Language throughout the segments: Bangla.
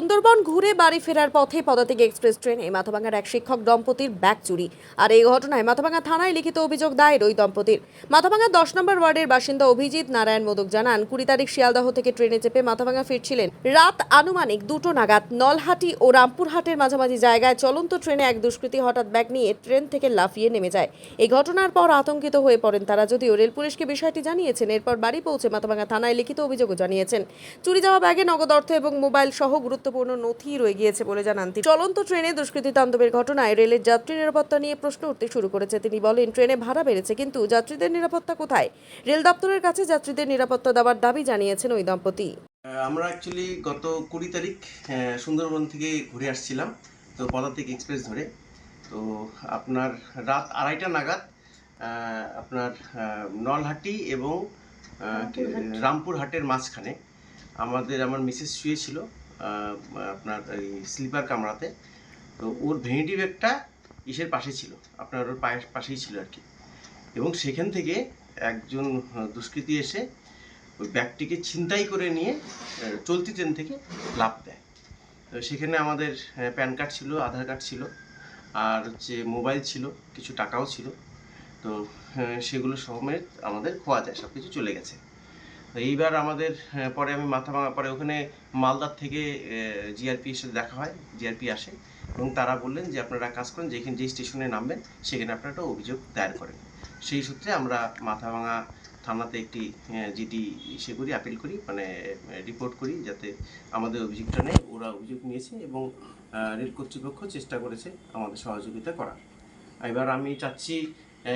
সুন্দরবন ঘুরে বাড়ি ফেরার পথে পদাতিক এক্সপ্রেস ট্রেনে মাথাভাঙার এক শিক্ষক দম্পতির ব্যাগ চুরি। আর এই ঘটনায় মাথাভাঙা থানায় লিখিত অভিযোগ দায়ের ওই দম্পতির। মাথাভাঙা দশ নম্বর ওয়ার্ডের বাসিন্দা অভিজিৎ নারায়ণ মোদক জানান, কুড়ি তারিখ শিয়ালদহ থেকে ট্রেনে চেপে মাথাভাঙা ফিরছিলেন রাত আনুমানিক দুটো নাগাদ নলহাটি ও রামপুরহাটের মাঝামাঝি জায়গায় চলন্ত ট্রেনে এক দুষ্কৃতী হঠাৎ ব্যাগ নিয়ে ট্রেন থেকে লাফিয়ে নেমে যায়। এই ঘটনার পর আতঙ্কিত হয়ে পড়েন তারা যদিও রেল পুলিশকে বিষয়টি জানিয়েছেন, এরপর বাড়ি পৌঁছে মাথাভাঙা থানায় লিখিত অভিযোগও জানিয়েছেন। চুরি যাওয়া ব্যাগে নগদ অর্থ এবং মোবাইল সহ গুরুত্বপূর্ণ নথি রয়ে গিয়েছে বলে জানান তিনি। চলন্ত ট্রেনে দুষ্কৃতী তাণ্ডবের ঘটনায় রেলের যাত্রী নিরাপত্তা নিয়ে প্রশ্ন উঠতে শুরু করেছে। তিনি বলেন ট্রেনে ভাড়া বেড়েছে কিন্তু যাত্রীদের নিরাপত্তা কোথায়? রেল দপ্তরের কাছে যাত্রীদের নিরাপত্তা দেওয়ার দাবি জানিয়েছেন ওই দম্পতি। আমরা অ্যাকচুয়ালি গত কুড়ি তারিখ সুন্দরবন থেকে ঘুরে আসছিলাম তো পদাতিক এক্সপ্রেস ধরে। তো আপনার রাত আড়াইটা নাগাদ আপনার নলহাটি এবং রামপুরহাটের মাঝখানে আমাদের আমার মিসেস শুয়েছিল। আপনার এই স্লিপার কামড়াতে। তো ওর ভেনিটি ব্যাগটা ইসের পাশে ছিল, আপনার ওর পায়ের পাশেই ছিল আর কি। এবং সেখান থেকে একজন দুষ্কৃতী এসে ওই ব্যাগটিকে ছিনতাই করে নিয়ে চলতি ট্রেন থেকে লাভ দেয়। তো সেখানে আমাদের প্যান কার্ড ছিল, আধার কার্ড ছিল, আর হচ্ছে মোবাইল ছিল, কিছু টাকাও ছিল। তো সেগুলো সমেত আমাদের খোয়া যায় সব কিছু চলে গেছে। এইবার আমাদের পরে আমি মাথা ভাঙা, পরে ওখানে মালদার থেকে জিআরপি এসে দেখা হয়, জিআরপি আসে এবং তারা বললেন যে আপনারা কাজ করেন, যেখানে, যে স্টেশনে নামবেন, সেখানে আপনারা একটা অভিযোগ দায়ের করেন। সেই সূত্রে আমরা মাথাভাঙা থানাতে একটি জিডি ইসে করি আপিল করি মানে রিপোর্ট করি, যাতে আমাদের অভিযোগটা নেই ওরা অভিযোগ নিয়েছে এবং রেল কর্তৃপক্ষ চেষ্টা করেছে আমাদের সহযোগিতা করার। এবার আমি চাচ্ছি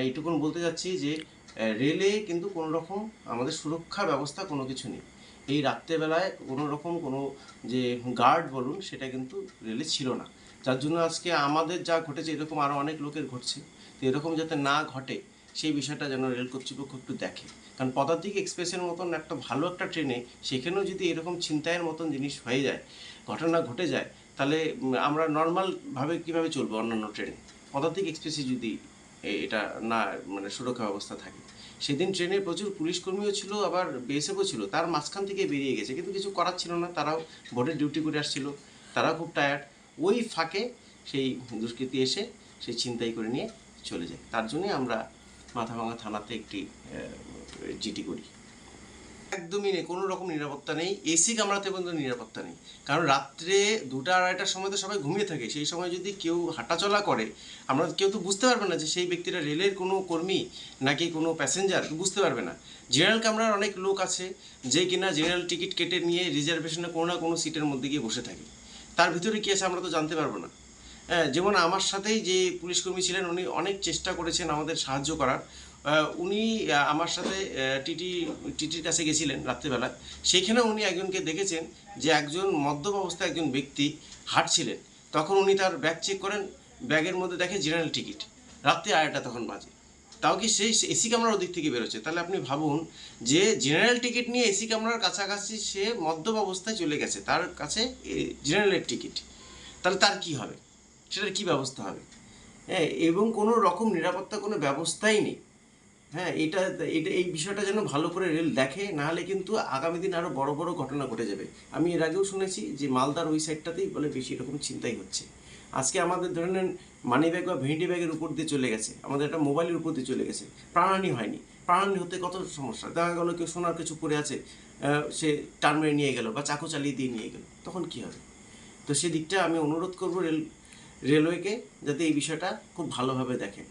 এইটুকুন বলতে চাচ্ছি যে রেলে কিন্তু কোনো রকম আমাদের সুরক্ষা ব্যবস্থা কোনো কিছু নেই। এই রাত্রেবেলায় কোনো রকম কোনো যে গার্ড বলুন, সেটা কিন্তু রেলে ছিল না। যার জন্য আজকে আমাদের যা ঘটেছে, এরকম আরও অনেক লোকের ঘটছে। তো এরকম যাতে না ঘটে, সেই বিষয়টা যেন রেল কর্তৃপক্ষ একটু দেখে। কারণ পদাতিক এক্সপ্রেসের মতন একটা ভালো একটা ট্রেনে, সেখানেও যদি এরকম ছিনতাইয়ের মতন জিনিস হয়ে যায়, ঘটনা ঘটে যায়, তাহলে আমরা নর্মালভাবে কীভাবে চলবো অন্যান্য ট্রেনে? পদাতিক এক্সপ্রেসে যদি এটা না মানে সুরক্ষা ব্যবস্থা থাকে। সেদিন ট্রেনে প্রচুর পুলিশ কর্মীও ছিল, আবার বিএসএফও ছিল। তার মাঝখান থেকে বেরিয়ে গেছে, কিন্তু কিছু করার ছিল না। তারাও ভোটের ডিউটি করে আসছিল। তারাও খুব টায়ার্ড ওই ফাঁকে সেই দুষ্কৃতি এসে সেই ছিনতাই করে নিয়ে চলে যায়। তার জন্যে আমরা মাথাভাঙা থানাতে একটি জিটি করি। একদমই নেই, কোনো রকম নিরাপত্তা নেই, এসি কামরাতে পর্যন্ত নিরাপত্তা নেই। কারণ রাত্রে দুটা, আড়াইটার সময় তো সবাই ঘুমিয়ে থাকে, সেই সময় যদি কেউ হাঁটাচলা করে, আমরা কেউ তো বুঝতে পারবে না যে সেই ব্যক্তিটা রেলের কোনো কর্মী নাকি কোনো প্যাসেঞ্জার বুঝতে পারবে না। জেনারেল কামরার অনেক লোক আছে, যে কিনা জেনারেল টিকিট কেটে নিয়ে রিজার্ভেশনে কোনো না কোনো সিটের মধ্যে গিয়ে বসে থাকে। তার ভিতরে কী আছে আমরা তো জানতে পারব না। হ্যাঁ যেমন আমার সাথেই যে পুলিশকর্মী ছিলেন, উনি অনেক চেষ্টা করেছেন আমাদের সাহায্য করার। উনি আমার সাথে টিটি, টিটির কাছে গেছিলেন রাত্রিবেলায়। সেইখানে উনি একজনকে দেখেছেন যে একজন মদ্যপ অবস্থায় একজন ব্যক্তি হাঁটছিলেন। তখন উনি তার ব্যাগ চেক করেন, ব্যাগের মধ্যে দেখে জেনারেল টিকিট রাত্রি আড়াইটা তখন বাজে। তাও কি সেই এসি কামরার ওদিক থেকে বেরোচ্ছে? তাহলে আপনি ভাবুন যে জেনারেল টিকিট নিয়ে এসি কামরার কাছাকাছি সে মদ্যপ অবস্থায় চলে গেছে। তার কাছে জেনারেলের টিকিট তাহলে তার কি হবে? সেটার কি ব্যবস্থা হবে? হ্যাঁ এবং কোনো রকম নিরাপত্তা কোনো ব্যবস্থাই নেই। হ্যাঁ এটা এটা, এই বিষয়টা যেন ভালো করে রেল দেখে, নাহলে কিন্তু আগামী দিন আরও বড় বড় ঘটনা ঘটে যাবে। আমি এর আগেও শুনেছি যে মালদার ওই সাইডটাতেই বলে বেশি এরকম চিন্তাই হচ্ছে। আজকে আমাদের ধরে নেন মানি ব্যাগ বা ভেন্ডি ব্যাগের উপর দিয়ে চলে গেছে। আমাদের একটা মোবাইলের উপর দিয়ে চলে গেছে। প্রাণহানি হয়নি। প্রাণহানি হতে কত সমস্যা? দেখা গেলো কেউ সোনার কিছু পড়ে আছে সে টান মেরে নিয়ে গেল বা চাকু চালিয়ে দিয়ে নিয়ে গেল। তখন কি হবে? তো সেদিকটা আমি অনুরোধ করব রেল, রেলওয়েকে যাতে এই বিষয়টা খুব ভালোভাবে দেখে।